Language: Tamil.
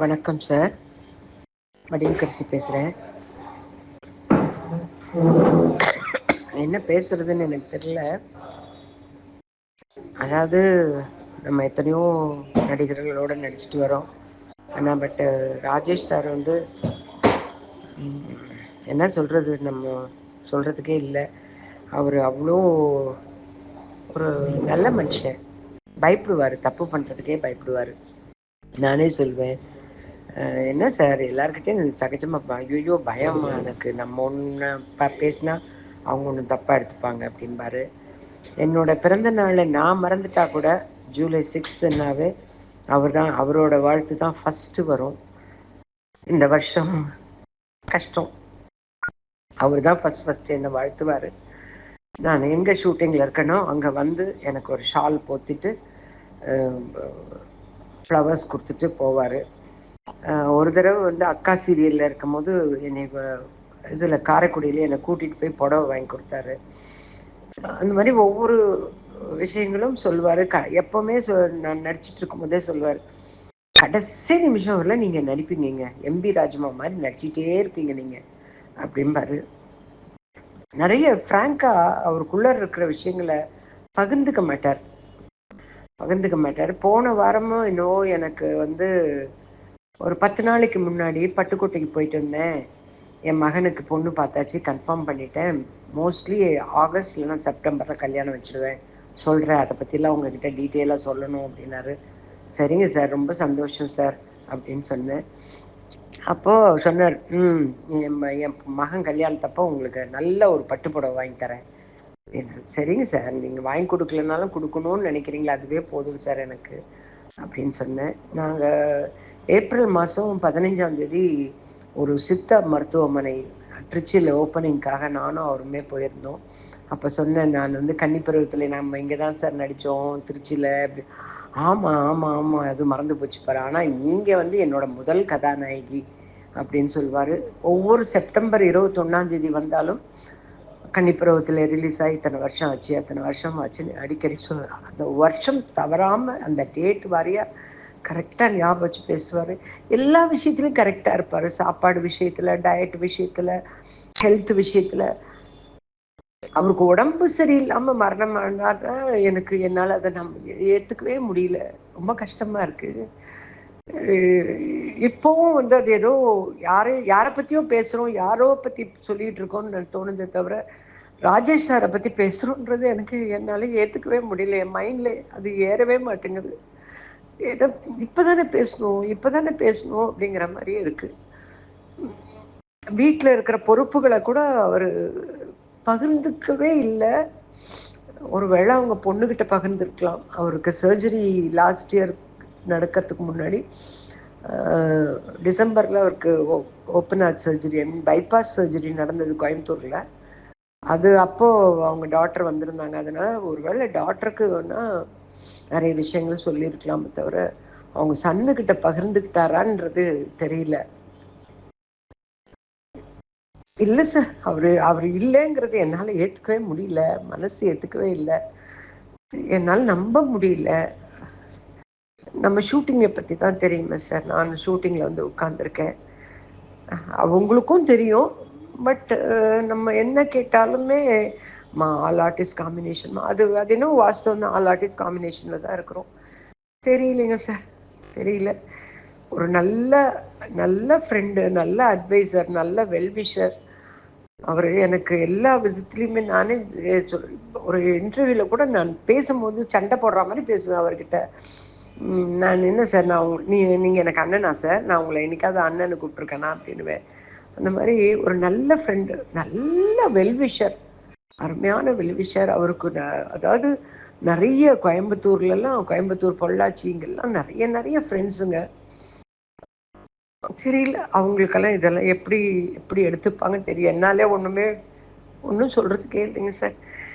வணக்கம் சார் மடியக்கரிசி பேசுகிறேன் என்ன பேசுறதுன்னு எனக்கு தெரியல. அதாவது நம்ம எத்தனையோ நடிகர்களோட நடிச்சுட்டு வரோம். ஆனால் பட்டு ராஜேஷ் சார் வந்து என்ன சொல்கிறது நம்ம சொல்கிறதுக்கே இல்லை. அவர் அவ்வளோ ஒரு நல்ல மனுஷன். பயப்படுவார். தப்பு பண்ணுறதுக்கே பயப்படுவார். நானே சொல்வேன். என்ன சார்? எல்லாருக்கிட்டையும் சகஜமாக ஐயோ பயம் எனக்கு. நம்ம ஒன்று ப பேசினா அவங்க ஒன்று தப்பாக எடுத்துப்பாங்க அப்படின்பாரு என்னோட பிறந்த நாளில் நான் மறந்துட்டா கூட ஜூலை சிக்ஸ்த்துனாவே அவர் தான் அவரோட வாழ்த்து தான் ஃபஸ்ட்டு வரும். இந்த வருஷம் கஷ்டம். அவர் தான் ஃபஸ்ட் ஃபஸ்ட்டு என்னை வாழ்த்துவார். நான் எங்கே ஷூட்டிங்கில் இருக்கேனோ அங்கே வந்து எனக்கு ஒரு ஷால் போத்திட்டு ஃப்ளவர்ஸ் கொடுத்துட்டு போவார். ஒரு தடவை வந்து அக்கா சீரியலில் இருக்கும் போது என்னை இதில் காரைக்குடியில என்னை கூட்டிகிட்டு போய் புடவை வாங்கி கொடுத்தாரு. அந்த மாதிரி ஒவ்வொரு விஷயங்களும் சொல்லுவார். க எப்போவுமே சொ நான் நடிச்சிட்டு இருக்கும் போதே சொல்லுவார். கடைசி நிமிஷம் வரல நீங்கள் நடிப்பீங்க எம்பி ராஜ்மா மாதிரி நடிச்சிட்டே இருப்பீங்க நீங்கள் அப்படிம்பாரு. நிறைய ஃப்ராங்கா அவருக்குள்ள இருக்கிற விஷயங்களை பகிர்ந்துக்க மாட்டார். பகிர்ந்துக்க மாட்டார். போன வாரமும் இன்னும் எனக்கு வந்து ஒரு பத்து நாளைக்கு முன்னாடி பட்டுக்கோட்டைக்கு போயிட்டு வந்தேன். என் மகனுக்கு பொண்ணு பார்த்தாச்சு கன்ஃபார்ம் பண்ணிட்டேன். மோஸ்ட்லி ஆகஸ்ட் இல்லைனா செப்டம்பரில் கல்யாணம் வச்சுடுவேன் சொல்கிறேன் அதை பற்றிலாம் உங்ககிட்ட டீட்டெயிலாக சொல்லணும் அப்படின்னாரு. சரிங்க சார் ரொம்ப சந்தோஷம் சார் அப்படின்னு சொன்னேன். அப்போது சொன்னார் ம் என் என் மகன் கல்யாணத்தப்போ உங்களுக்கு நல்ல ஒரு பட்டுப்புடவை வாங்கி தரேன். அப்படின்னு சரிங்க சார் நீங்கள் வாங்கி கொடுக்கலனாலும் கொடுக்கணும்னு நினைக்கிறீங்களா அதுவே போதும் சார் எனக்கு. அப்படின்னு சொன்னேன். நாங்கள் ஏப்ரல் மாதம் பதினைஞ்சாம் தேதி ஒரு சித்த மருத்துவமனை ட்ரிச்சியில் ஓப்பனிங்காக நானும் அவருமே போயிருந்தோம். அப்போ சொன்னேன் நான் வந்து கன்னிப்பருவத்தில் நம்ம இங்கே தான் சார் நடித்தோம் திருச்சியில் அப்படி. ஆமாம் ஆமாம் ஆமாம் அது மறந்து போச்சு பாரு. ஆனால் நீங்கள் வந்து என்னோட முதல் கதாநாயகி அப்படின்னு சொல்லுவார் ஒவ்வொரு செப்டம்பர் இருபத்தொன்னாந்தேதி வந்தாலும் கன்னிப்பருவத்தில் ரிலீஸ் ஆகி இத்தனை வருஷம் ஆச்சு அத்தனை வருஷம் ஆச்சுன்னு அடிக்கடி சொல் அந்த வருஷம் தவறாமல் அந்த டேட் வாரியாக கரெக்டாக ஞாபகம் வச்சு பேசுவார். எல்லா விஷயத்துலையும் கரெக்டாக இருப்பார். சாப்பாடு விஷயத்தில் டயட் விஷயத்தில் ஹெல்த் விஷயத்தில். அவருக்கு உடம்பு சரியில்லாமல் மரணம் ஆனாத எனக்கு என்னால் அதை நம்ம ஏற்றுக்கவே முடியல. ரொம்ப கஷ்டமாக இருக்குது இப்போவும் வந்து அது ஏதோ யாரை யாரை பற்றியோ பேசுகிறோம் யாரோ பற்றி சொல்லிகிட்டு இருக்கோம்னு தோணுதே தவிர ராஜேஷ் சாரை பற்றி பேசுகிறோன்றது எனக்கு என்னால் ஏற்றுக்கவே முடியல. என் மைண்டில் அது ஏறவே மாட்டேங்குது. ஏதோ இப்போ தானே பேசணும் இப்போ தானே பேசணும் அப்படிங்கிற மாதிரியே இருக்குது வீட்டில் இருக்கிற பொறுப்புகளை கூட அவர் பகிர்ந்துக்கவே இல்லை. ஒரு வேளை அவங்க பொண்ணுக்கிட்ட பகிர்ந்துருக்கலாம். அவருக்கு சர்ஜரி லாஸ்ட் இயர் நடக்கிறதுக்கு முன்னாடி டிசம்பரில் அவருக்கு open heart surgery I mean bypass surgery நடந்தது கோயம்புத்தூரில். அது அப்போது அவங்க டாக்டர் வந்திருந்தாங்க. அதனால் ஒரு வேளை டாக்டருக்கு வேணால் நிறைய விஷயங்கள் சொல்லியிருக்கலாமே தவிர அவங்க சன்னுக்கிட்ட பகிர்ந்துக்கிட்டாரான்றது தெரியல. இல்லை சார் அவர் அவர் இல்லைங்கிறது என்னால் ஏற்றுக்கவே முடியல. மனசு ஏற்றுக்கவே இல்லை. என்னால் நம்ப முடியல. நம்ம ஷூட்டிங்கை பற்றி தான் தெரியுமே சார் நான் ஷூட்டிங்கில் வந்து உட்காந்துருக்கேன் அவங்களுக்கும் தெரியும். பட் நம்ம என்ன கேட்டாலுமே மா ஆல் ஆர்டிஸ்ட் காம்பினேஷன் அது அது இன்னும் வாஸ்தவம் தான். ஆல் ஆர்டிஸ்ட் காம்பினேஷனில் தான் இருக்கிறோம். தெரியலைங்க சார் தெரியல. ஒரு நல்ல நல்ல ஃப்ரெண்டு நல்ல அட்வைசர் நல்ல வெல்விஷர் அவர் எனக்கு எல்லா விதத்துலேயுமே நானே ஒரு இன்டர்வியூவில் கூட நான் பேசும்போது சண்டை போடுற மாதிரி பேசுவேன் அவர்கிட்ட. நான் என்ன சார் நான் நீ நீங்கள் எனக்கு அண்ணனா சார் நான் உங்களை என்னைக்காவது அண்ணனு கூப்பிட்ருக்கேனா அப்படின்னுவேன். அந்த மாதிரி ஒரு நல்ல ஃப்ரெண்டு நல்ல வெல்விஷர் அருமையான வெல்விஷர் அவருக்கு அதாவது நிறைய கோயம்புத்தூர்லலாம் கோயம்புத்தூர் பொள்ளாச்சி இங்கெல்லாம் நிறைய நிறைய ஃப்ரெண்ட்ஸுங்க தெரியல அவங்களுக்கெல்லாம் இதெல்லாம் எப்படி எப்படி எடுத்துப்பாங்கன்னு தெரியும் என்னாலே ஒன்றுமே ஒன்றும் சொல்கிறதுக்கே இல்லைங்க சார்.